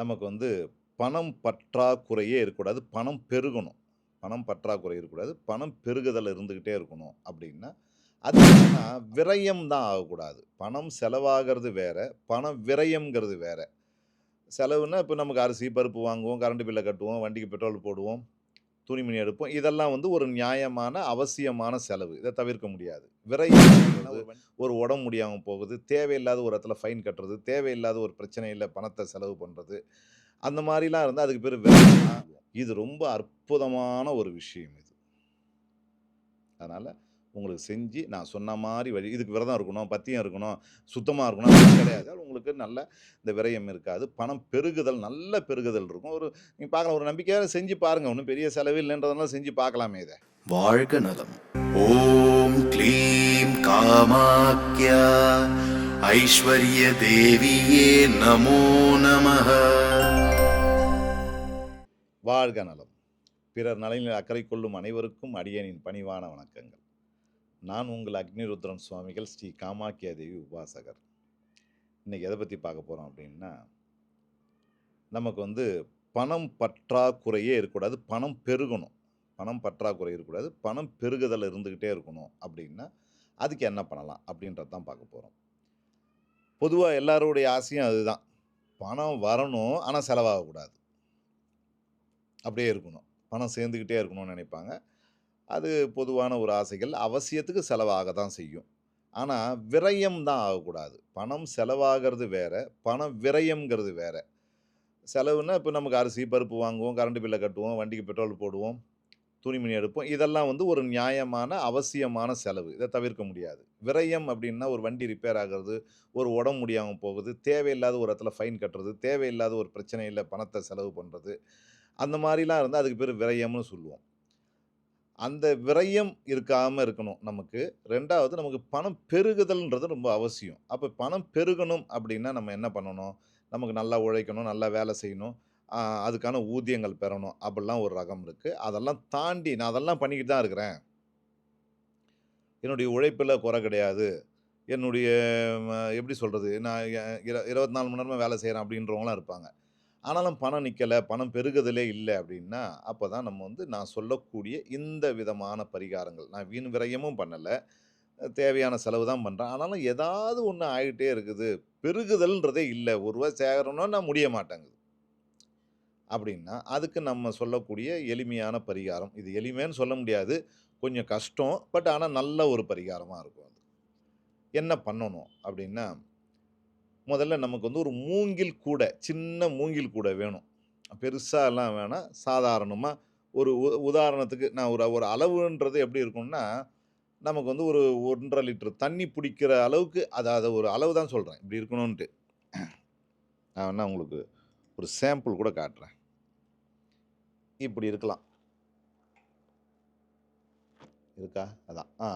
நமக்கு வந்து பணம் பற்றாக்குறையே இருக்கக்கூடாது. பணம் பெருகணும். பணம் பற்றாக்குறை இருக்கக்கூடாது. பணம் பெருகுதல் இருந்துக்கிட்டே இருக்கணும் அப்படின்னா அது என்னன்னா விரயம் தான் ஆகக்கூடாது. பணம் செலவாகிறது வேறு பணம் விரயம்ங்கிறது வேற. செலவுன்னா இப்போ நமக்கு அரிசி, பருப்பு வாங்குவோம், கரண்ட் பில்லை கட்டுவோம், வண்டிக்கு பெட்ரோல் போடுவோம், துணிமணி எடுப்போம். இதெல்லாம் வந்து ஒரு நியாயமான, அவசியமான செலவு. இத தவிர்க்க முடியாது. விரயம்ங்கிறது ஒரு உடம்பு முடியாம போகுது, தேவையில்லாத ஒரு இடத்துல ஃபைன் கட்டுறது, தேவையில்லாத ஒரு பிரச்சனையில பணத்த செலவு பண்றது. அந்த மாரிலாம் இருந்தா அதுக்கு பேரு விரயம்னா, இது ரொம்ப அற்புதமான ஒரு விஷயம் இது. அதனால உங்களுக்கு செஞ்சு நான் சொன்ன மாரி வழி இதுக்கு விரதம் இருக்கணும், பத்தியம் இருக்கணும், சுத்தமா இருக்கணும் கிடையாது. உங்களுக்கு நல்ல இந்த விரயம் இருக்காது. பணம் பெருகுதல் நல்ல பெருகுதல் இருக்கும். ஒரு நீங்க பார்க்கலாம் ஒரு நம்பிக்கையோட செஞ்சு பாருங்க. ஒண்ணும் பெரிய செலவு இல்லன்றதுனால செஞ்சு பார்க்கலாமே இத. வாழ்க நலம் ஓம் க்ளீம் காமாக்யா ஐஸ்வர்ய தேவியே நமோ நமः வாழ்க நலம். பிறர் நலனில் அக்கறை கொள்ளும் அனைவருக்கும் அடியேனின் பணிவான வணக்கங்கள். நான் உங்கள் அக்னிருத்ரன் சுவாமிகள் ஸ்ரீ காமாக்கியா தேவி உபாசகர். இன்றைக்கி எதை பற்றி பார்க்க போகிறோம் அப்படின்னா நமக்கு வந்து பணம் பற்றாக்குறையே இருக்கக்கூடாது. பணம் பெருகணும். பணம் பற்றாக்குறை இருக்கக்கூடாது. பணம் பெருகுதல் இருந்துக்கிட்டே இருக்கணும் அப்படின்னா அதுக்கு என்ன பண்ணலாம்? அப்படின்றது தான் பார்க்க போகிறோம் பொதுவாக எல்லாருடைய ஆசையும் அதுதான். பணம் வரணும். ஆனால் செலவாகக்கூடாது. அப்படியே இருக்கணும். பணம் சேர்ந்துக்கிட்டே இருக்கணும்னு நினைப்பாங்க அது பொதுவான ஒரு ஆசைகள். அவசியத்துக்கு செலவாக தான் செய்யும். ஆனால் விரயம் தான் ஆகக்கூடாது. பணம் செலவாகிறது வேறு பணம் விரயம்ங்கிறது வேற. செலவுன்னா இப்போ நமக்கு அரிசி, பருப்பு வாங்குவோம், கரண்ட் பில்லை கட்டுவோம், வண்டிக்கு பெட்ரோல் போடுவோம், துணிமணி எடுப்போம். இதெல்லாம் வந்து ஒரு நியாயமான, அவசியமான செலவு. இதை தவிர்க்க முடியாது. விரயம் அப்படின்னா ஒரு வண்டி ரிப்பேர் ஆகிறது ஒரு உடம்பு முடியாமல் போகுது, தேவையில்லாத ஒரு இடத்துல ஃபைன் கட்டுறது, தேவையில்லாத ஒரு பிரச்சனையில பணத்தை செலவு பண்ணுறது அந்த மாதிரிலாம் இருந்தால் அதுக்கு பேர் விரயம்னு சொல்லுவோம். அந்த விரயம் இருக்காமல் இருக்கணும் நமக்கு. ரெண்டாவது நமக்கு பணம் பெருகுதல்ன்றது ரொம்ப அவசியம். அப்போ பணம் பெருகணும் அப்படின்னா நம்ம என்ன பண்ணணும்? நமக்கு நல்லா உழைக்கணும், நல்லா வேலை செய்யணும், அதுக்கான ஊதியங்கள் பெறணும். அப்படிலாம் ஒரு ரகம் இருக்குது அதெல்லாம் தாண்டி நான் அதெல்லாம் பண்ணிக்கிட்டு தான் இருக்கிறேன். என்னுடைய உழைப்பில் குறை கிடையாது. என்னுடைய எப்படி சொல்கிறது நான் எ இர 24 மணி நேரமாக வேலை செய்கிறேன் அப்படின்றவங்களாம் இருப்பாங்க. ஆனாலும் பணம் நிற்கலை பணம் பெருகுதலே இல்லை அப்படின்னா அப்போ தான் நம்ம வந்து நான் சொல்லக்கூடிய இந்த விதமான பரிகாரங்கள். நான் வீண் விரயமும் பண்ணலை தேவையான செலவு தான் பண்ணுறேன் ஆனாலும் ஏதாவது ஒன்று ஆகிட்டே இருக்குது. பெருகுதல்ன்றதே இல்லை ஒரு ரூபா 1 நான் முடிய மாட்டேங்குது. அப்படின்னா அதுக்கு நம்ம சொல்லக்கூடிய எளிமையான பரிகாரம். இது எளிமைன்னு சொல்ல முடியாது. கொஞ்சம் கஷ்டம். பட் ஆனால் நல்ல ஒரு பரிகாரமாக இருக்கும் அது. என்ன பண்ணணும் அப்படின்னா முதல்ல நமக்கு வந்து ஒரு மூங்கில் கூடை, சின்ன மூங்கில் கூடை வேணும். பெருசாலாம் வேணாம். சாதாரணமாக ஒரு உ உதாரணத்துக்கு நான் ஒரு ஒரு அளவுன்றது எப்படி இருக்கும்னா, நமக்கு வந்து ஒரு 1 1/2 லிட்டர் தண்ணி பிடிக்கிற அளவுக்கு அதை அதை ஒரு அளவு தான் சொல்கிறேன் இப்படி இருக்கணுன்ட்டு. நான் வேணால் உங்களுக்கு ஒரு சாம்பிள் கூட காட்டுறேன். இப்படி இருக்கலாம். இருக்கா? அதான். ஆ.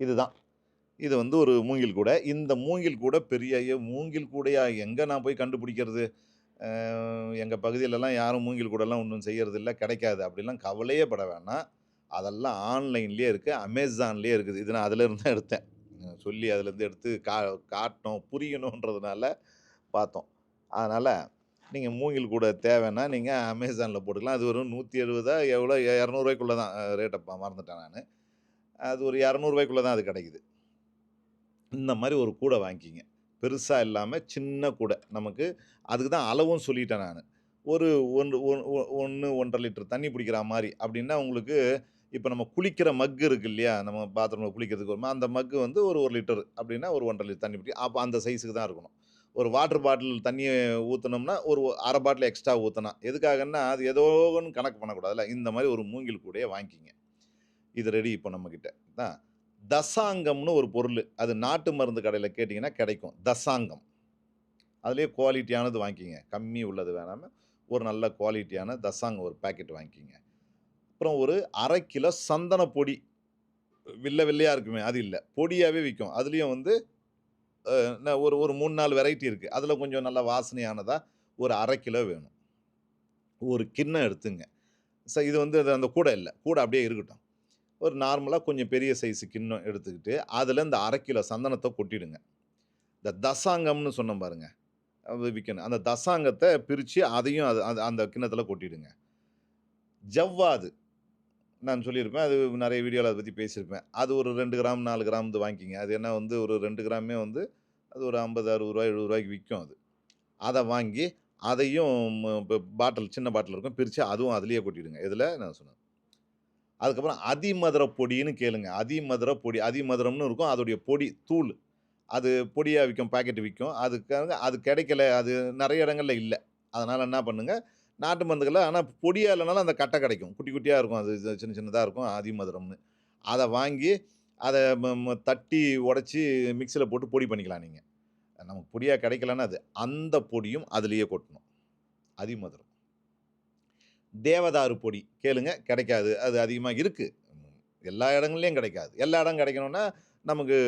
இதுதான். இது வந்து ஒரு மூங்கில் கூடை. இந்த மூங்கில் கூடை பெரிய ஐயோ! மூங்கில் கூடையா? எங்கே நான் போய் கண்டுபிடிக்கிறது? எங்கள் பகுதியிலலாம் யாரும் மூங்கில் கூடலாம் ஒன்றும் செய்கிறதில்ல கிடைக்காது. அப்படிலாம் கவலையே பட வேணாம். அதெல்லாம் ஆன்லைன்லேயே இருக்குது அமேசான்லேயே இருக்குது. இது நான் அதிலேருந்து தான் எடுத்தேன். சொல்லி அதுலேருந்து எடுத்து கா காட்டணும், புரியணுன்றதுனால பார்த்தோம். அதனால் நீங்கள் மூங்கில் கூட தேவைன்னா, நீங்கள் அமேசானில் போட்டுக்கலாம். அது வெறும் 170 எவ்வளோ இரநூறுவாய்க்குள்ளே தான் ரேட்டை மறந்துட்டேன் நான் அது ஒரு இரநூறுவாய்க்குள்ளே தான் அது கிடைக்குது. இந்த மாதிரி ஒரு கூடை வாங்கிக்கிங்க. பெருசாக இல்லாமல் சின்ன கூடை. நமக்கு அதுக்கு தான் அளவும் சொல்லிட்டேன் நான் ஒரு ஒன்று ஒன்று ஒ 1 1 1/2 லிட்டர் தண்ணி பிடிக்கிற மாதிரி அப்படின்னா உங்களுக்கு இப்போ நம்ம குளிக்கிற மக் இருக்கு இல்லையா? நம்ம பாத்ரூமில் குளிக்கிறதுக்கு வருமா, அந்த மக் வந்து ஒரு ஒரு லிட்டர் அப்படின்னா ஒரு 1 1/2 லிட்டர் தண்ணி பிடிக்கும். அப்போ அந்த சைஸுக்கு தான் இருக்கணும். ஒரு வாட்டர் பாட்டில் தண்ணியை ஊற்றினோம்னா ஒரு அரை பாட்டில் எக்ஸ்ட்ரா ஊற்றினா எதுக்காகன்னா, அது ஏதோ கணக்கு பண்ணக்கூடாதுல்ல. இந்த மாதிரி ஒரு மூங்கில் கூடையே வாங்கிக்கிங்க. இது ரெடி இப்போ நம்மக்கிட்ட தான் தசாங்கம்னு ஒரு பொருள் அது நாட்டு மருந்து கடையில் கேட்டிங்கன்னா கிடைக்கும். தசாங்கம். அதுலேயே குவாலிட்டியானது வாங்கிக்கிங்க. கம்மி உள்ளது வேணாமல் ஒரு நல்ல குவாலிட்டியான தசாங்கம் ஒரு பாக்கெட் வாங்கிக்கிங்க. அப்புறம் ஒரு அரை கிலோ சந்தன பொடி. வில்ல வெள்ளையா இருக்குமே, அது இல்லை பொடியாகவே விற்கும் அதுலேயும் வந்து ஒரு ஒரு 3, 4 வெரைட்டி இருக்குது அதில் கொஞ்சம் நல்லா வாசனையானதாக ஒரு அரை கிலோ வேணும். ஒரு கிண்ணம் எடுத்துங்க. ச இது வந்து அது அந்த கூடை இல்லை கூடை அப்படியே இருக்கட்டும். ஒரு நார்மலாக கொஞ்சம் பெரிய சைஸு கிண்ணம் எடுத்துக்கிட்டு, அதில் இந்த அரை கிலோ சந்தனத்தை கொட்டிடுங்க. இந்த தசாங்கம்னு சொன்னேன் பாருங்க. அது அந்த தசாங்கத்தை பிரித்து அதையும் அது அந்த அந்த கிண்ணத்தில் கொட்டிடுங்க. ஜவ்வாது. நான் சொல்லியிருப்பேன். அது நிறைய வீடியோல அதை பற்றி பேசியிருப்பேன். அது ஒரு ரெண்டு கிராம், நாலு கிராம் வந்து வாங்கிக்கிங்க அது என்ன வந்து ஒரு ரெண்டு கிராமே வந்து அது ஒரு ஐம்பது அறுபது ரூபா எழுபது ரூபாய்க்கு விற்கும் அது. அதை வாங்கி அதையும் இப்போ பாட்டில் சின்ன பாட்டில் இருக்கும். பிரித்து அதுவும் அதுலேயே கொட்டிடுங்க. இதில் நான் சொன்னேன் அதுக்கப்புறம் அதிமதுர பொடின்னு கேளுங்க. அதிமதுர பொடி. அதிமதுரம்னு இருக்கும். அதோடைய பொடி, தூள். அது பொடியாக விற்கும் பாக்கெட் விற்கும் அதுக்காக அது கிடைக்கல. அது நிறைய இடங்களில் இல்லை அதனால் என்ன பண்ணுங்க, நாட்டு மருந்துகள்ல ஆனால் பொடியாக இல்லைனாலும் அந்த கட்டை கிடைக்கும். குட்டி குட்டியாக இருக்கும். அது சின்ன சின்னதாக இருக்கும். அதிமதுரம்னு. அதை வாங்கி அதை தட்டி உடச்சி மிக்சியில் போட்டு பொடி பண்ணிக்கலாம் நீங்கள் நமக்கு பொடியாக கிடைக்கலன்னா அது. அந்த பொடியும் அதுலேயே கொட்டணும். அதிமதுரம். தேவதாரு பொடி கேளுங்க. கிடைக்காது. அது அதிகமாக இருக்குது எல்லா இடங்கள்லையும் கிடைக்காது. எல்லா இடம் கிடைக்கணும்னா நமக்கு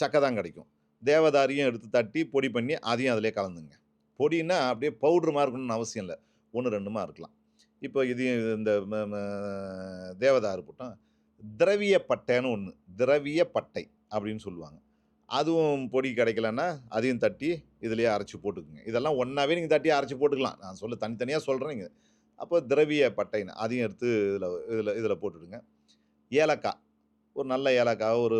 சக்கை தான் கிடைக்கும். தேவதாரியும் எடுத்து தட்டி பொடி பண்ணி அதையும் அதிலே கலந்துங்க. பொடின்னா அப்படியே பவுடர் இருக்கணும்னு அவசியம் இல்லை ஒன்று ரெண்டுமா இருக்கலாம். இப்போ இதையும் இந்த தேவதாரு போட்டோம். திரவிய பட்டைன்னு ஒன்று திரவிய பட்டை அப்படின்னு சொல்லுவாங்க. அதுவும் பொடி கிடைக்கலன்னா, அதையும் தட்டி இதிலேயே அரைச்சி போட்டுக்குங்க இதெல்லாம் ஒன்றாவே நீங்கள் தட்டி அரைச்சி போட்டுக்கலாம். நான் சொல்ல தனித்தனியாக சொல்கிறேன் நீங்கள் அப்போ திரவிய பட்டைன்னு அதையும் எடுத்து இதில் இதில் இதில் போட்டுடுங்க. ஏலக்காய். ஒரு நல்ல ஏலக்காய் ஒரு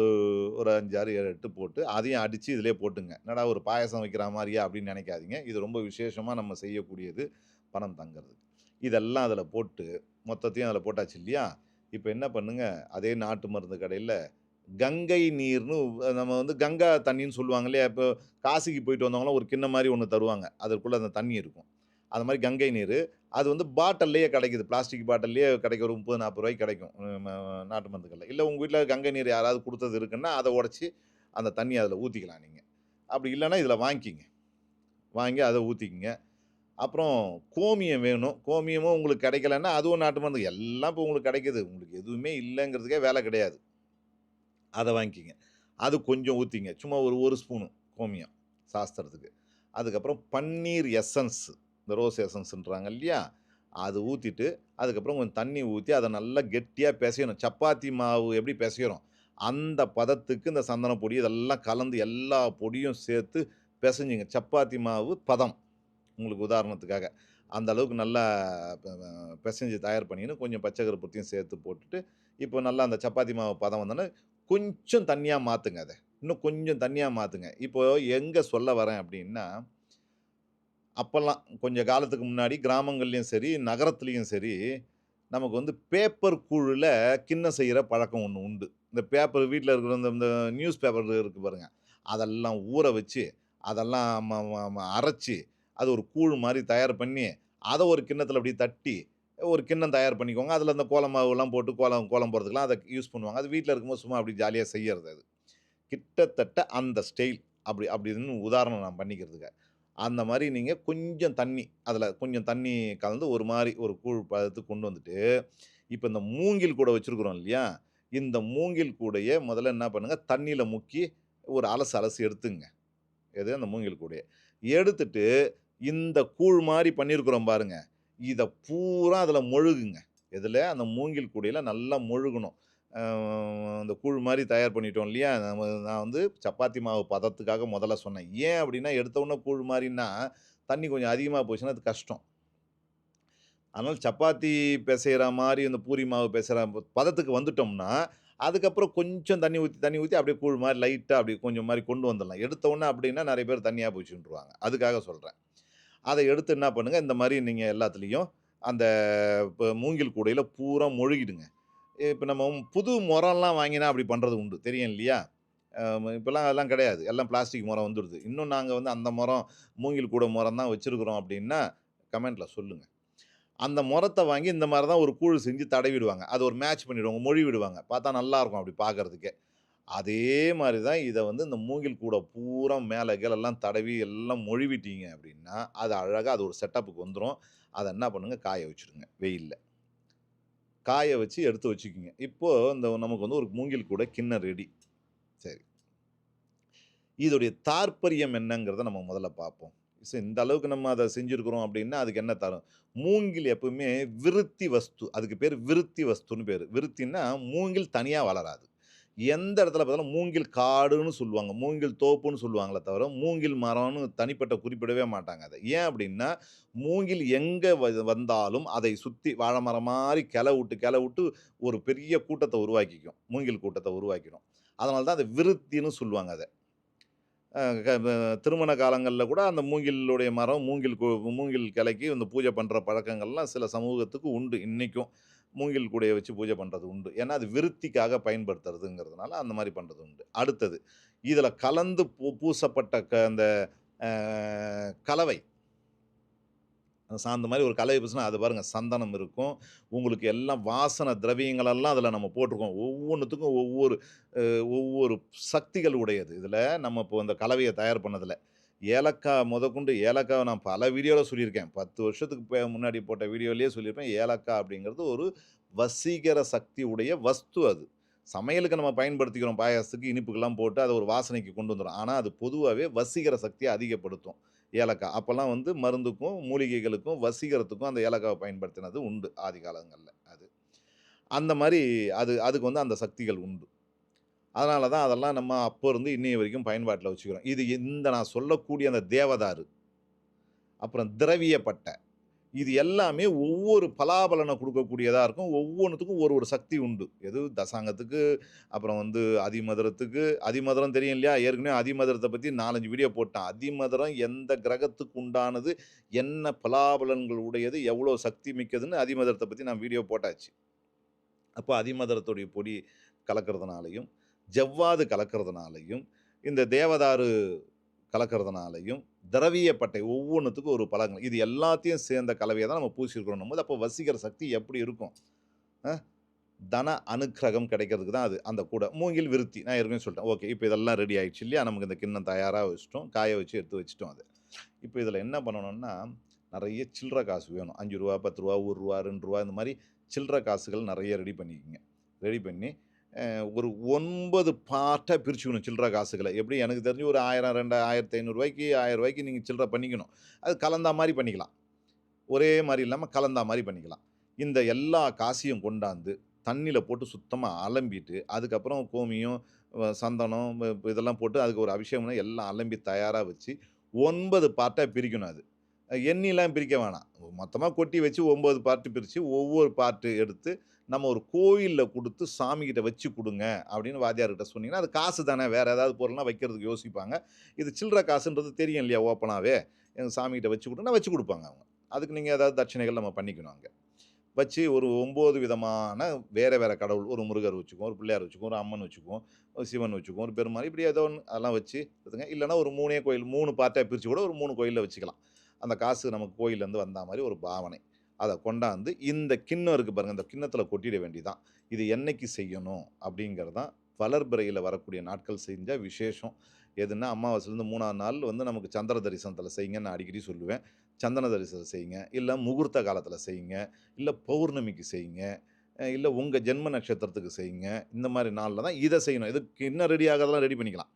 ஒரு 5, 6, 7, 8 போட்டு அதையும் அடித்து இதிலே போட்டுங்க. என்னடா ஒரு பாயாசம் வைக்கிற மாதிரியா அப்படின்னு நினைக்காதீங்க இது ரொம்ப விசேஷமாக நம்ம செய்யக்கூடியது. பணம் தங்கிறது இதெல்லாம் அதில் போட்டு மொத்தத்தையும் அதில் போட்டாச்சு இல்லையா? இப்போ என்ன பண்ணுங்கள் அதே நாட்டு மருந்து கடையில் கங்கை நீர்னு நம்ம வந்து கங்கா தண்ணின்னு சொல்லுவாங்க இல்லையா? இப்போ காசிக்கு போயிட்டு வந்தவங்களாம் ஒரு கிண்ணம் மாதிரி ஒன்று தருவாங்க. அதற்குள்ளே அந்த தண்ணி இருக்கும். அது மாதிரி கங்கை நீர் அது வந்து பாட்டில்லையே கிடைக்குது. பிளாஸ்டிக் பாட்டில்லையே கிடைக்கும். ஒரு முப்பது நாற்பது ரூபாய்க்கு கிடைக்கும். நாட்டு மருந்துகளில் இல்லை உங்கள் வீட்டில் கங்கை நீர் யாராவது கொடுத்தது இருக்குன்னா, அதை உடச்சி அந்த தண்ணி அதில் ஊற்றிக்கலாம் நீங்கள் அப்படி இல்லைன்னா இதில் வாங்கிக்கிங்க. வாங்கி அதை ஊற்றிக்கிங்க அப்புறம் கோமியம் வேணும். கோமியமும் உங்களுக்கு கிடைக்கலன்னா, அதுவும் நாட்டு மருந்து. எல்லாம் இப்போ உங்களுக்கு கிடைக்கிது உங்களுக்கு எதுவுமே இல்லைங்கிறதுக்கே வேலை கிடையாது. அதை வாங்கிக்கிங்க. அது கொஞ்சம் ஊற்றிங்க சும்மா ஒரு ஒரு ஸ்பூனு கோமியம் சாஸ்திரத்துக்கு. அதுக்கப்புறம் பன்னீர் எசன்ஸு இந்த ரோஸ் எசன்ஸ்ன்றாங்க இல்லையா? அது ஊற்றிட்டு அதுக்கப்புறம் கொஞ்சம் தண்ணி ஊற்றி அதை நல்லா கெட்டியாக பிசையணும் சப்பாத்தி மாவு எப்படி பிசையிறோம் அந்த பதத்துக்கு இந்த சந்தன பொடி இதெல்லாம் கலந்து எல்லா பொடியும் சேர்த்து பிசைஞ்சிங்க சப்பாத்தி மாவு பதம். உங்களுக்கு உதாரணத்துக்காக. அந்த அளவுக்கு நல்லா பிசைஞ்சு தயார் பண்ணிக்கணும் கொஞ்சம் பச்சை கருப்பத்தையும் சேர்த்து போட்டுட்டு, இப்போ நல்லா அந்த சப்பாத்தி மாவு பதம் வந்தோன்னே கொஞ்சம் தண்ணியாக மாற்றுங்க அதை இன்னும் கொஞ்சம் தண்ணியாக மாற்றுங்க இப்போது எங்கே சொல்ல வரேன் அப்படின்னா, அப்போல்லாம் கொஞ்சம் காலத்துக்கு முன்னாடி கிராமங்கள்லேயும் சரி, நகரத்துலேயும் சரி, நமக்கு வந்து பேப்பர் கூழில் கிண்ணம் செய்கிற பழக்கம் ஒன்று உண்டு. இந்த பேப்பர் வீட்டில் இருக்கிற இந்த இந்த நியூஸ் பேப்பர் இருக்குது பாருங்கள் அதெல்லாம் ஊற வச்சு, அதெல்லாம் அரைச்சி அது ஒரு கூழ் மாதிரி தயார் பண்ணி, அதை ஒரு கிண்ணத்தில் அப்படியே தட்டி, ஒரு கிண்ணம் தயார் பண்ணிக்கோங்க. அதில் அந்த கோலம் மாவுலாம் போட்டு கோலம் கோலம் போடுறதுக்குலாம் அதை யூஸ் பண்ணுவாங்க. அது வீட்டில் இருக்கும்போது சும்மா அப்படி ஜாலியாக செய்யறது அது. கிட்டத்தட்ட அந்த ஸ்டைல். அப்படி அப்படின்னு உதாரணம் நான் பண்ணிக்கிறதுக்கு. அந்த மாதிரி நீங்கள் கொஞ்சம் தண்ணி, அதில் கொஞ்சம் தண்ணி கலந்து ஒரு மாதிரி ஒரு கூழ் பதத்துக்கு கொண்டு வந்துட்டு, இப்போ இந்த மூங்கில் கூட வச்சுருக்குறோம் இல்லையா? இந்த மூங்கில் கூடையே முதல்ல என்ன பண்ணுங்க, தண்ணியில் முக்கி ஒரு அலசு அலசு எடுத்துங்க எது? அந்த மூங்கில் கூடையை எடுத்துட்டு, இந்த கூழ் மாதிரி பண்ணியிருக்கிறோம் பாருங்க. இதை பூரா அதில் மொழுகுங்க. எதில் அந்த மூங்கில் கூடையில் நல்லா மொழுகணும். அந்த கூழ் மாதிரி தயார் பண்ணிட்டோம் இல்லையா? நம்ம நான் வந்து சப்பாத்தி மாவு பதத்துக்காக முதல்ல சொன்னேன். ஏன் அப்படின்னா, எடுத்தவுடனே கூழ் மாதிரின்னா தண்ணி கொஞ்சம் அதிகமாக போச்சுன்னா அது கஷ்டம். அதனால் சப்பாத்தி பிசைகிற மாதிரி இந்த பூரி மாவு பிசைகிற பதத்துக்கு வந்துட்டோம்னா, அதுக்கப்புறம் கொஞ்சம் தண்ணி ஊற்றி தண்ணி ஊற்றி அப்படியே கூழ் மாதிரி லைட்டாக அப்படி கொஞ்சம் மாதிரி கொண்டு வந்துடலாம். எடுத்தோன்னே அப்படின்னா நிறைய பேர் தண்ணியாக போச்சுருவாங்க அதுக்காக சொல்கிறேன் அதை எடுத்து என்ன பண்ணுங்கள் இந்த மாதிரி நீங்கள் எல்லாத்துலேயும் அந்த இப்போ மூங்கில் கூடையில் பூரா மொழுகிடுங்க. இப்போ நம்ம புது முறம்லாம் வாங்கினா அப்படி பண்ணுறது உண்டு. தெரியும் இல்லையா? இப்போல்லாம் அதெல்லாம் கிடையாது. எல்லாம் பிளாஸ்டிக் முறம் வந்துடுது. இன்னும் நாங்கள் வந்து அந்த முறம் மூங்கில் கூட மொறம் தான் வச்சுருக்குறோம் அப்படின்னா, கமெண்ட்டில் சொல்லுங்கள் அந்த முறத்தை வாங்கி இந்த மாதிரி தான் ஒரு கூழ் செஞ்சு தடவிடுவாங்க. அது ஒரு மேட்ச் பண்ணிவிடுவாங்க மொழி விடுவாங்க. பார்த்தா நல்லாயிருக்கும் அப்படி பார்க்குறதுக்கே அதே மாதிரி தான் இதை வந்து இந்த மூங்கில் கூட பூரா மேலே எல்லாம் தடவி எல்லாம் மொழுவிட்டீங்க அப்படின்னா, அது அழகாக அது ஒரு செட்டப்புக்கு வந்துடும் அதை என்ன பண்ணுங்கள் காய வச்சுடுங்க வெயில்ல. காய வச்சு எடுத்து வச்சுக்கோங்க இப்போது இந்த நமக்கு வந்து ஒரு மூங்கில் கூட கிண்ண ரெடி. சரி. இதோடைய தாற்பரியம் என்னங்கிறத நம்ம முதல்ல பார்ப்போம். ஸோ இந்த அளவுக்கு நம்ம அதை செஞ்சுருக்குறோம் அப்படின்னா, அதுக்கு என்ன தரும்? மூங்கில் எப்பவுமே விருத்தி வஸ்து. அதுக்கு பேர் விருத்தி வஸ்துன்னு பேர் விருத்தின்னா மூங்கில் தனியாக வளராது. எந்த இடத்துல பார்த்தாலும் மூங்கில் காடுன்னு சொல்லுவாங்க. மூங்கில் தோப்புன்னு சொல்லுவாங்களே தவிர, மூங்கில் மரம்னு தனிப்பட்ட குறிப்பிடவே மாட்டாங்க அதை ஏன் அப்படின்னா, மூங்கில் எங்கே வ வந்தாலும் அதை சுற்றி வாழை மரம் மாதிரி கிளை விட்டு, கிளை விட்டு ஒரு பெரிய கூட்டத்தை உருவாக்கிக்கும். மூங்கில் கூட்டத்தை உருவாக்கிடும். அதனால தான் அதை விருத்தின்னு சொல்லுவாங்க அதை திருமண காலங்களில் கூட அந்த மூங்கிலுடைய மரம், மூங்கில் மூங்கில் கிளைக்கு இந்த பூஜை பண்ணுற பழக்கங்கள்லாம் சில சமூகத்துக்கு உண்டு இன்றைக்கும் மூங்கில் கூடையை வச்சு பூஜை பண்ணுறது உண்டு. ஏன்னா, அது விருத்திக்காக பயன்படுத்துறதுங்கிறதுனால அந்த மாதிரி பண்ணுறது உண்டு. அடுத்தது, இதில் கலந்து பூ பூசப்பட்ட க அந்த கலவை. சாந்த மாதிரி ஒரு கலவை பூசினா அது பாருங்கள் சந்தனம் இருக்கும். உங்களுக்கு எல்லாம் வாசன திரவியங்களெல்லாம் அதில் நம்ம போட்டிருக்கோம். ஒவ்வொன்றுத்துக்கும் ஒவ்வொரு ஒவ்வொரு சக்திகள் உடையது. இதில் நம்ம இப்போ அந்த கலவையை தயார் பண்ணதில் ஏலக்காய் முதற்கொண்டு ஏலக்காவ நான் பல வீடியோவில் சொல்லியிருக்கேன். 10 வருஷத்துக்கு முன்னாடி போட்ட வீடியோலேயே சொல்லியிருப்பேன். ஏலக்காய் அப்படிங்கிறது ஒரு வசீகர சக்தி உடைய வஸ்து அது. சமையலுக்கு நம்ம பயன்படுத்திக்கிறோம். பாயாசத்துக்கு, இனிப்புக்கெல்லாம் போட்டு அதை ஒரு வாசனைக்கு கொண்டு வந்துடும் ஆனால் அது பொதுவாகவே வசீகர சக்தியை அதிகப்படுத்தும். ஏலக்காய். அப்போல்லாம் வந்து மருந்துக்கும், மூலிகைகளுக்கும், வசீகரத்துக்கும் அந்த ஏலக்காவை பயன்படுத்தினது உண்டு ஆதி காலங்களில் அது. அந்த மாதிரி அது அதுக்கு வந்து அந்த சக்திகள் உண்டு. அதனால தான் அதெல்லாம் நம்ம அப்போ இருந்து இன்னைய வரைக்கும் பயன்பாட்டில் வச்சுக்கிறோம். இது இந்த நான் சொல்லக்கூடிய அந்த தேவதாரு, அப்புறம் திரவிய பட்டை. இது எல்லாமே ஒவ்வொரு பலாபலனை கொடுக்கக்கூடியதாக இருக்கும். ஒவ்வொன்றுத்துக்கும் ஒரு ஒரு சக்தி உண்டு. எது தசாங்கத்துக்கு, அப்புறம் வந்து அதிமதுரத்துக்கு அதிமதுரம் தெரியும் இல்லையா? ஏற்கனவே அதிமதுரத்தை பற்றி நாலஞ்சு வீடியோ போட்டேன். அதிமதுரம் எந்த கிரகத்துக்கு உண்டானது, என்ன பலாபலன்கள் உடையது, எவ்வளோ சக்தி மிக்கதுன்னு அதிமதுரத்தை பற்றி நான் வீடியோ போட்டாச்சு. அப்போ அதிமதுரத்துடைய பொடி கலக்கிறதுனாலையும் ஜவ்வாது கலக்கிறதுனாலையும் இந்த தேவதாரு கலக்கிறதுனாலையும் திரவியப்பட்டை ஒவ்வொன்றுத்துக்கும் ஒரு பழங்கள் இது எல்லாத்தையும் சேர்ந்த கலவையை தான் நம்ம பூசியிருக்கிறோம்னும்போது, அப்போ வசீகர சக்தி எப்படி இருக்கும்? தன அனுக்கிரகம் கிடைக்கிறதுக்கு தான் அது அந்த கூட மூங்கில் விருத்தி. நான் ஏற்கனவே சொல்லிட்டேன். ஓகே. இப்போ இதெல்லாம் ரெடி ஆகிடுச்சு இல்லையா? நமக்கு இந்த கிண்ணம் தயாராக வச்சுட்டோம். காய வச்சு எடுத்து வச்சுட்டோம் அது இப்போ இதில் என்ன பண்ணணும்னா, நிறைய சில்லற காசு வேணும். அஞ்சு ரூபா பத்து ரூபா ஒரு ரூபா ரெண்டு ரூபா இந்த மாதிரி சில்லற காசுகள் நிறைய ரெடி பண்ணிக்கிங்க ரெடி பண்ணி, ஒரு ஒன்பது பார்ட்டாக பிரிச்சுக்கணும் சில்லற காசுகளை எப்படி எனக்கு தெரிஞ்சு ஒரு ஆயிரம் ரெண்டு ஆயிரத்தி ஐநூறுரூவாய்க்கு ஆயிரம் ரூபாய்க்கு நீங்கள் சில்லற பண்ணிக்கணும். அது கலந்தா மாதிரி பண்ணிக்கலாம். ஒரே மாதிரி இல்லாமல் கலந்தா மாதிரி பண்ணிக்கலாம். இந்த எல்லா காசையும் கொண்டாந்து தண்ணியில் போட்டு சுத்தமாக அலம்பிட்டு, அதுக்கப்புறம் கோமியம், சந்தனம் இதெல்லாம் போட்டு அதுக்கு ஒரு அபிஷேகம்னா எல்லாம் அலம்பி தயாராக வச்சு, ஒன்பது பார்ட்டாக பிரிக்கணும் அது. எண்ணிலாம் பிரிக்க வேணாம். மொத்தமாக கொட்டி வச்சு ஒம்பது பார்ட்டு பிரித்து ஒவ்வொரு பார்ட்டு எடுத்து நம்ம ஒரு கோயிலில் கொடுத்து சாமிகிட்ட வச்சு கொடுங்க அப்படின்னு வாத்தியார்கிட்ட சொன்னீங்கன்னா, அது காசு தானே. வேறு ஏதாவது பொருள்னா வைக்கிறதுக்கு யோசிப்பாங்க. இது சில்லற காசுன்றது தெரியும் இல்லையா? ஓப்பனாகவே எங்கள் சாமிகிட்ட வச்சு குடுன்னா வச்சு கொடுப்பாங்க அவங்க. அதுக்கு நீங்கள் ஏதாவது தட்சணைகள் நம்ம பண்ணிக்கணும் அங்கே வச்சு ஒரு ஒம்பது விதமான வேறு வேறு கடவுள். ஒரு முருகர் வச்சுக்குவோம், ஒரு பிள்ளையார் வச்சுக்குவோம், ஒரு அம்மன் வச்சுக்குவோம், ஒரு சிவன் வச்சுக்குவோம், ஒரு பெருமாள் இப்படி ஏதோ ஒன்று அதெல்லாம் வச்சு எடுத்துங்க இல்லைனா ஒரு மூணே கோயில் மூணு பார்ட்டியாக பிரித்து கூட ஒரு மூணு கோயிலில் வச்சுக்கலாம். அந்த காசு நமக்கு கோயில்லேருந்து வந்தா மாதிரி ஒரு பாவனை. அதை கொண்டாந்து இந்த கிண்ணம் இருக்குது பாருங்கள் இந்த கிண்ணத்தில் கொட்டிட வேண்டிதான் இது என்னைக்கு செய்யணும் அப்படிங்கிறது தான் வளர்பிறையில வரக்கூடிய நாட்கள் செஞ்சால் விசேஷம். எதுன்னா, அமாவாசைலேருந்து மூணாவது நாள் வந்து நமக்கு சந்திர தரிசனத்தில் செய்யுங்கன்னு நான் அடிக்கடி சொல்லுவேன். சந்தன தரிசனம் செய்யுங்க. இல்லை முகூர்த்த காலத்தில் செய்யுங்க. இல்லை பௌர்ணமிக்கு செய்யுங்க. இல்லை உங்கள் ஜென்ம நட்சத்திரத்துக்கு செய்யுங்க. இந்த மாதிரி நாளில் தான் இதை செய்யணும். இது கிண்ணம் ரெடி ஆகாதெல்லாம் ரெடி பண்ணிக்கலாம்.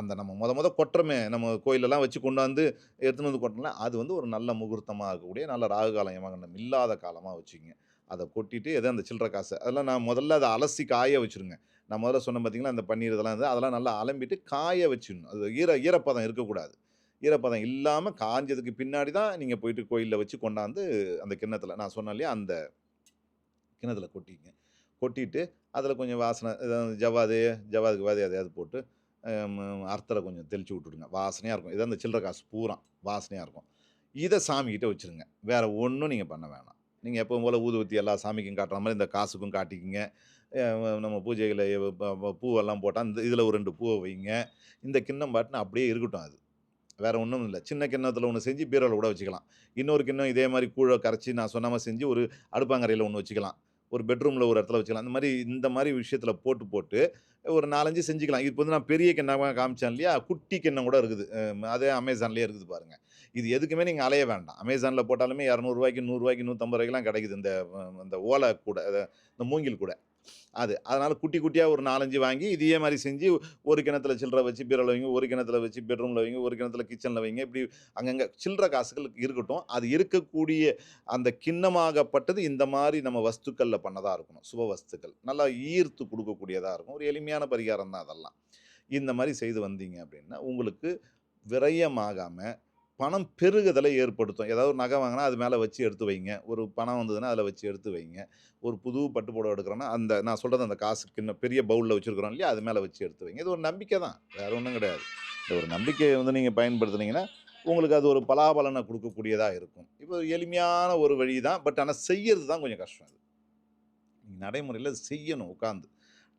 அந்த நம்ம மொத மொதல் கொட்டுறோமே, நம்ம கோயிலெல்லாம் வச்சு கொண்டாந்து எடுத்துன்னு வந்து கொட்டோம்னா அது வந்து ஒரு நல்ல முகூர்த்தமாக இருக்கக்கூடிய, நல்ல ராகு காலம், யமகண்டம் இல்லாத காலமாக வச்சுக்கங்க. அதை கொட்டிட்டு எதோ அந்த சில்லற காசு அதெல்லாம் நான் முதல்ல அதை அலசி காய வச்சுருங்க. நான் முதல்ல சொன்னேன் பார்த்தீங்களா, அந்த பன்னீர் இதெல்லாம் இது அதெல்லாம் நல்லா அலம்பிட்டு காய வச்சிடணும் அது ஈர ஈரப்பதம் இருக்கக்கூடாது. ஈரப்பதம் இல்லாமல் காஞ்சதுக்கு பின்னாடி தான் நீங்கள் போயிட்டு கோயிலில் வச்சு கொண்டாந்து அந்த கிண்ணத்தில் நான் சொன்னேன் இல்லையா? அந்த கிணத்தில் கொட்டிங்க கொட்டிட்டு அதில் கொஞ்சம் வாசனை ஏதாவது ஜவாதுக்கு ஜவ்வாதுக்கு பதிலா எதையாவது போட்டு, அர்த்தரை கொஞ்சம் தெளித்து விட்டுடுங்க. வாசனையாக இருக்கும். இதான் அந்த சில்லற காசு பூரா வாசனையாக இருக்கும். இதை சாமிக்கிட்ட வச்சுருங்க. வேறு ஒன்றும் நீங்கள் பண்ண வேணாம். நீங்கள் எப்பவும் போல ஊதுபத்தி எல்லா சாமிக்கும் காட்டுற மாதிரி இந்த காசுக்கும் காட்டிக்கிங்க நம்ம பூஜைகளை பூவெல்லாம் போட்டால் இந்த இதில் ஒரு ரெண்டு பூவை வைங்க. இந்த கிண்ணம் பாட்டுன்னு அப்படியே இருக்கட்டும் அது. வேறு ஒன்றும் இல்லை சின்ன கிண்ணத்தில் ஒன்று செஞ்சு பீரோவில் கூட வச்சுக்கலாம். இன்னொரு கிண்ணம் இதே மாதிரி கூழ கரைச்சி நான் சொன்ன செஞ்சு ஒரு அடுப்பாங்கரையில் ஒன்று வச்சுக்கலாம். ஒரு பெட்ரூமில் ஒரு இடத்துல வச்சுக்கலாம். அந்த மாதிரி இந்த மாதிரி விஷயத்தில் போட்டு போட்டு ஒரு 4, 5 செஞ்சுக்கலாம். இப்போ வந்து நான் பெரிய கிண்ணமாக காமிச்சேன் இல்லையா? குட்டி கிண்ணம் கூட இருக்குது. அதே அமேசான்லேயே இருக்குது பாருங்கள் இது எதுக்குமே நீங்கள் அலைய வேண்டாம். அமேசானில் போட்டாலுமே இரநூறுவாய்க்கு நூறுரூவாய்க்கு நூற்றம்பது ரூபாய்க்குலாம் கிடைக்குது. இந்த இந்த ஓலை கூடை இந்த மூங்கில் கூடை. அது. அதனால் குட்டி குட்டியாக ஒரு நாலஞ்சு வாங்கி இதே மாதிரி செஞ்சு ஒரு கிணத்துல சில்லற வச்சு பீரோவில் வைங்க ஒரு கிணத்துல வச்சு பெட்ரூமில் வைங்க ஒரு கிணத்துல கிச்சனில் வைங்க. இப்படி அங்கங்கே சில்லற காசுகள் இருக்கட்டும். அது இருக்கக்கூடிய அந்த கிண்ணமாகப்பட்டது இந்த மாதிரி நம்ம வஸ்துக்களில் பண்ணதாக இருக்கணும். சுப வஸ்துக்கள். நல்லா ஈர்த்து கொடுக்கக்கூடியதாக இருக்கும். ஒரு எளிமையான பரிகாரம் தான் அதெல்லாம். இந்த மாதிரி செய்து வந்தீங்க அப்படின்னா உங்களுக்கு விரயமாகாமல் பணம் பெருகுதலை ஏற்படுத்தும். ஏதாவது ஒரு நகை வாங்கினா அது மேலே வச்சு எடுத்து வைங்க. ஒரு பணம் வந்ததுன்னா அதில் வச்சு எடுத்து வைங்க. ஒரு புது பட்டு புடவை எடுக்கிறோன்னா அந்த நான் சொல்கிறது அந்த காசு கிண்ண பெரிய பவுலில் வச்சுருக்கிறோம் இல்லையா? அது மேலே வச்சு எடுத்து வைங்க. இது ஒரு நம்பிக்கை தான். வேறு ஒன்றும் கிடையாது. இந்த ஒரு நம்பிக்கையை வந்து நீங்கள் பயன்படுத்துனீங்கன்னா உங்களுக்கு அது ஒரு பலாபலனை கொடுக்கக்கூடியதாக இருக்கும். இப்போ எளிமையான ஒரு வழி தான். பட் ஆனால் செய்யறது தான் கொஞ்சம் கஷ்டம் அது. நீங்கள் நடைமுறையில் செய்யணும். உட்காந்து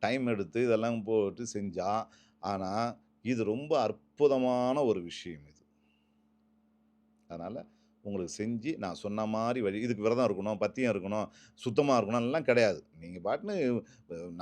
டைம் எடுத்து இதெல்லாம் போட்டு செஞ்சால் ஆனால் இது ரொம்ப அற்புதமான ஒரு விஷயம் இது. அதனால் உங்களுக்கு செஞ்சு நான் சொன்ன மாதிரி வழி இதுக்கு விரதம் இருக்கணும் பத்தியம் இருக்கணும் சுத்தமாக இருக்கணும் எல்லாம் கிடையாது. நீங்கள் பாட்டுன்னு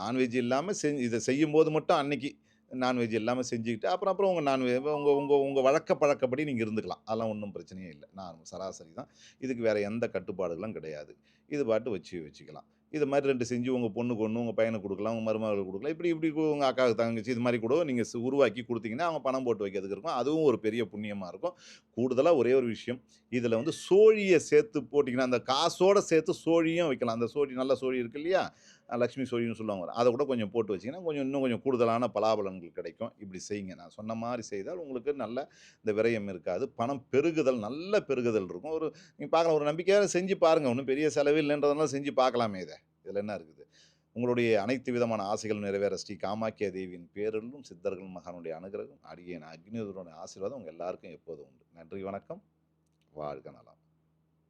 நான்வெஜ் இல்லாமல் செஞ்சு இதை செய்யும்போது மட்டும் அன்னைக்கு நான்வெஜ் இல்லாமல் செஞ்சுக்கிட்டு அப்புறம் அப்புறம் உங்கள் நான்வெஜ் உங்கள் உங்கள் உங்கள் வழக்க பழக்கப்படி நீங்கள் இருந்துக்கலாம். அதெல்லாம் ஒன்றும் பிரச்சனையே இல்லை. நான் சராசரி தான். இதுக்கு வேறு எந்த கட்டுப்பாடுகளும் கிடையாது. இது பாட்டு வச்சு வச்சுக்கலாம். இது மாதிரி ரெண்டு செஞ்சு உங்கள் பொண்ணுக்கு ஒன்று உங்கள் பையனை கொடுக்கலாம் உங்கள் மருமகளுக்கு கொடுக்கலாம். இப்படி இப்படி உங்கள் அக்காவுக்கு தங்கச்சி இது மாதிரி கூட நீங்கள் உருவாக்கி கொடுத்தீங்கன்னா அவங்க பணம் போட்டு வைக்கிறதுக்கு இருக்கும். அதுவும் ஒரு பெரிய புண்ணியமாக இருக்கும். கூடுதலாக ஒரே ஒரு விஷயம். இதில் வந்து சோழியை சேர்த்து போட்டிங்கன்னா அந்த காசோடு சேர்த்து சோழியும் வைக்கலாம். அந்த சோழி நல்ல சோழி இருக்கு இல்லையா? லக்ஷ்மி சோழின்னு சொல்லுவாங்க அதை கூட கொஞ்சம் போட்டு வச்சிங்கன்னா கொஞ்சம் இன்னும் கொஞ்சம் கூடுதலான பலாபலன்கள் கிடைக்கும். இப்படி செய்யுங்க. நான் சொன்ன மாதிரி செய்தால் உங்களுக்கு நல்ல இந்த விரயம் இருக்காது. பணம் பெருகுதல் நல்ல பெருகுதல் இருக்கும். ஒரு நீங்கள் பார்க்கலாம் ஒரு நம்பிக்கையாக செஞ்சு பாருங்கள் ஒன்றும் பெரிய செலவு இல்லைன்றதெல்லாம் செஞ்சு பார்க்கலாமே இதை. இதில் என்ன இருக்குது? உங்களுடைய அனைத்து விதமான ஆசைகள் நிறைவேற ஸ்ரீ காமாக்கிய தேவியின் பேரலும் சித்தர்கள் மகானுடைய அனுகிரகம் அடியேன் அக்னிதருடைய ஆசீர்வாதம் உங்கள் எல்லாருக்கும் எப்போதும் உண்டு. நன்றி வணக்கம். வாழ்க நலம்.